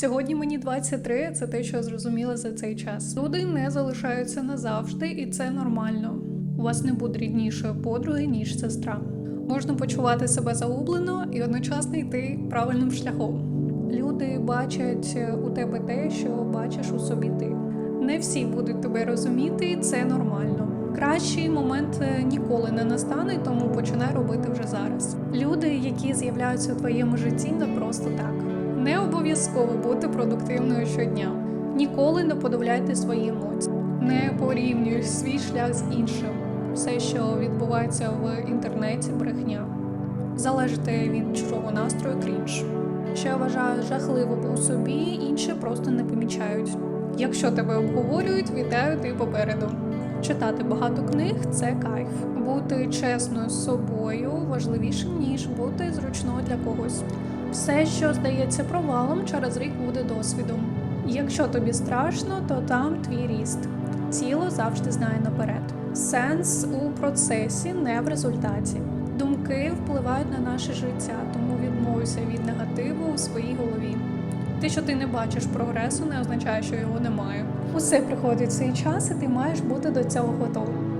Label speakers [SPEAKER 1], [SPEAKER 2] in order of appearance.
[SPEAKER 1] Сьогодні мені 23, це те, що я зрозуміла за цей час. Люди не залишаються назавжди, і це нормально. У вас не буде ріднішої подруги, ніж сестра. Можна почувати себе загублено і одночасно йти правильним шляхом. Люди бачать у тебе те, що бачиш у собі ти. Не всі будуть тебе розуміти, це нормально. Кращий момент е, ніколи не настане, тому починай робити вже зараз. Люди, які з'являються у твоєму житті, не просто так. Не обов'язково бути продуктивною щодня. Ніколи не подавляйте свої емоції, не порівнюй свій шлях з іншим. Все, що відбувається в інтернеті, брехня. Залежите від чужого настрою крінж. Що я вважаю жахливо у собі, інші просто не помічають. Якщо тебе обговорюють, вітаю ти попереду. Читати багато книг це кайф. Бути чесною з собою важливіше, ніж бути зручною для когось. Все, що здається провалом, через рік буде досвідом. Якщо тобі страшно, то там твій ріст. Тіло завжди знає наперед. Сенс у процесі, не в результаті. Думки впливають на наше життя, тому відмовся від негативу у своїй голові. Те, що ти не бачиш прогресу, не означає, що його немає. Усе приходить свій час, і ти маєш бути до цього готовим.